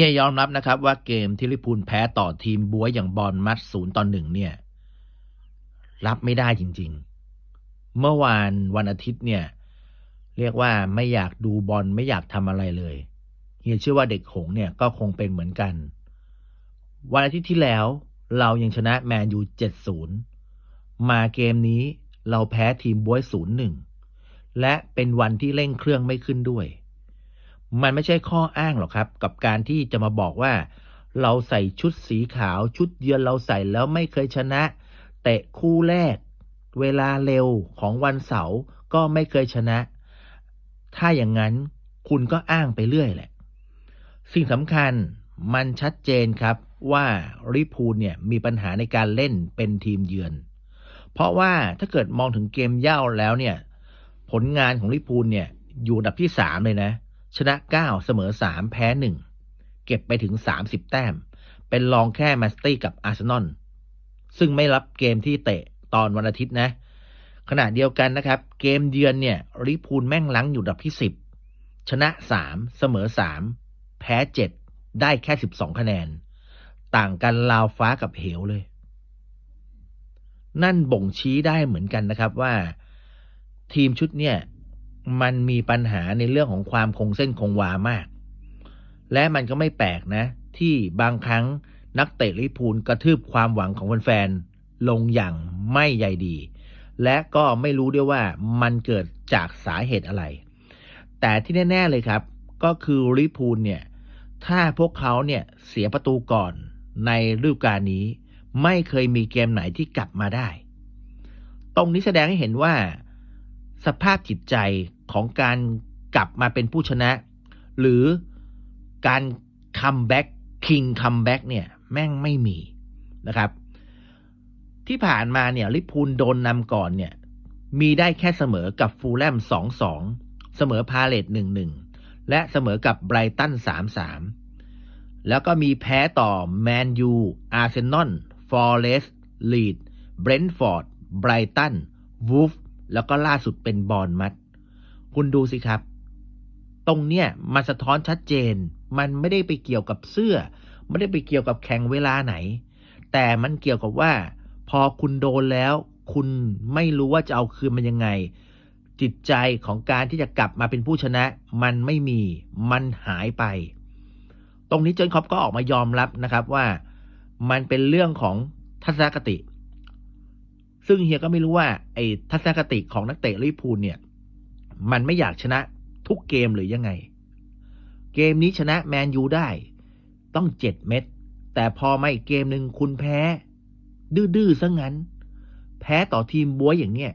ฮียยอมรับนะครับว่าเกมที่ลิพูลแพ้ต่อทีมบัวอย่างบอลมัดศูนย์ต่อหนึ่งเนี่ย รับไม่ได้จริง ๆ เมื่อวานวันอาทิตย์เนี่ย เรียกว่าไม่อยากดูบอลไม่อยากทำอะไรเลยเฮียเชื่อว่าเด็กหงส์เนี่ยก็คงเป็นเหมือนกัน วันอาทิตย์ที่แล้ว เรายังชนะแมนยูเจ็ดศูนย์มาเกมนี้เราแพ้ทีมบวยศูนย์หนึ่งและเป็นวันที่เร่งเครื่องไม่ขึ้นด้วย มันไม่ใช่ข้ออ้างหรอกครับ กับการที่จะมาบอกว่า เราใส่ชุดสีขาวชุดเยือนเราใส่แล้วไม่เคยชนะ เตะคู่แรก เวลาเร็วของวันเสาร์ก็ไม่เคยชนะ ถ้าอย่างนั้นคุณก็อ้างไปเรื่อยแหละ สิ่งสำคัญมันชัดเจนครับว่าริพูลเนี่ยมีปัญหาในการเล่นเป็นทีมเยือน เพราะว่าถ้าเกิดมองถึงเกมเย่าแล้วเนี่ย ผลงานของลิพูลเนี่ยอยู่อันดับที่สามเลยนะ ชนะ 9 เสมอ 3 แพ้ 1 เก็บไปถึง 30 แต้ม เป็นรองแค่แมสตี้กับอาร์เซนอลซึ่งไม่รับเกมที่เตะตอนวันอาทิตย์นะ ขณะเดียวกันนะครับ เกมเยือนเนี่ยลิพูลแม่งลังอยู่ดับที่ 10 ชนะ 3 เสมอ 3 แพ้ 7 ได้แค่ 12 คะแนน ต่างกันลาวฟ้ากับเหวเลย นั่นบ่งชี้ได้เหมือนกันนะครับว่า ทีมชุดเนี่ย มันมีปัญหาในเรื่องของความคงเส้นคงวามาก และมันก็ไม่แปลกนะ ที่บางครั้งนักเตะลิพูลกระทืบความหวังของแฟนๆลงอย่างไม่ใยดี และก็ไม่รู้ด้วยว่ามันเกิดจากสาเหตุอะไร แต่ที่แน่ ๆเลยครับ ก็คือลิพูลเนี่ย ถ้าพวกเขาเนี่ยเสียประตูก่อนในฤดูกาลนี้ ไม่เคยมีเกมไหนที่กลับมาได้ ตรงนี้แสดงให้เห็นว่า สภาพจิตใจ ของการกลับมาเป็นผู้ชนะ หรือการคัมแบ็กคิงคัมแบ็กเนี่ย แม่งไม่มีนะครับ ที่ผ่านมาเนี่ยลิพูลโดนนำก่อนเนี่ย มีได้แค่เสมอกับฟูลแลม2-2เสมอพาเลต1-1และเสมอกับไบรตัน3-3แล้วก็มีแพ้ต่อแมนยูอาร์เซนอลฟอร์เรสลีดเบรนท์ฟอร์ดไบรตันวูฟแล้วก็ล่าสุดเป็นบอลมัด คุณดูสิครับ ตรงเนี้ยมันสะท้อนชัดเจน มันไม่ได้ไปเกี่ยวกับเสื้อ ไม่ได้ไปเกี่ยวกับแข่งเวลาไหน แต่มันเกี่ยวกับว่า พอคุณโดนแล้ว คุณไม่รู้ว่าจะเอาคืนมันยังไง จิตใจของการที่จะกลับมาเป็นผู้ชนะ มันไม่มี มันหายไป ตรงนี้เจนคอปก็ออกมายอมรับนะครับว่า มันเป็นเรื่องของทัศนคติ ซึ่งเฮียก็ไม่รู้ว่าไอ้ทัศนคติของนักเตะลิพูลเนี่ย มันไม่อยากชนะทุกเกมหรือยังไง เกมนี้ชนะแมนยูได้ ต้องเจ็ดเม็ด แต่พอมาอีกเกมหนึ่งคุณแพ้ ดื้อๆซะงั้น แพ้ต่อทีมบัวยอย่างเนี้ย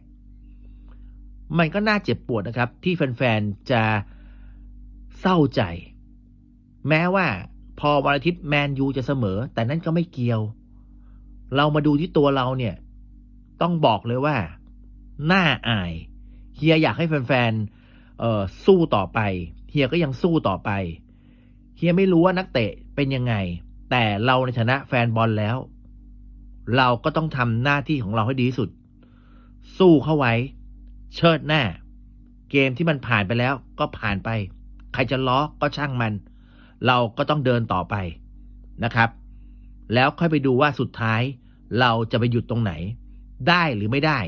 มันก็น่าเจ็บปวดนะครับ ที่แฟนๆ จะเศร้าใจ แม้ว่าพอวันอาทิตย์แมนยูจะเสมอ แต่นั่นก็ไม่เกี่ยว เรามาดูที่ตัวเราเนี่ย ต้องบอกเลยว่า น่าอาย เฮียอยากให้แฟนๆเอ่อสู้ต่อไป เฮียก็ยังสู้ต่อไป เฮียไม่รู้ว่านักเตะเป็นยังไง แต่เราในฐานะแฟนบอลแล้ว เราก็ต้องทำหน้าที่ของเราให้ดีที่สุด สู้เข้าไว้ เชิดหน้า เกมที่มันผ่านไปแล้วก็ผ่านไป ใครจะล้อก็ช่างมัน เราก็ต้องเดินต่อไปนะครับ แล้วค่อยไปดูว่าสุดท้ายเราจะไปหยุดตรงไหน ได้หรือไม่ได้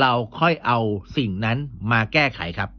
เราค่อยเอาสิ่งนั้นมาแก้ไขครับ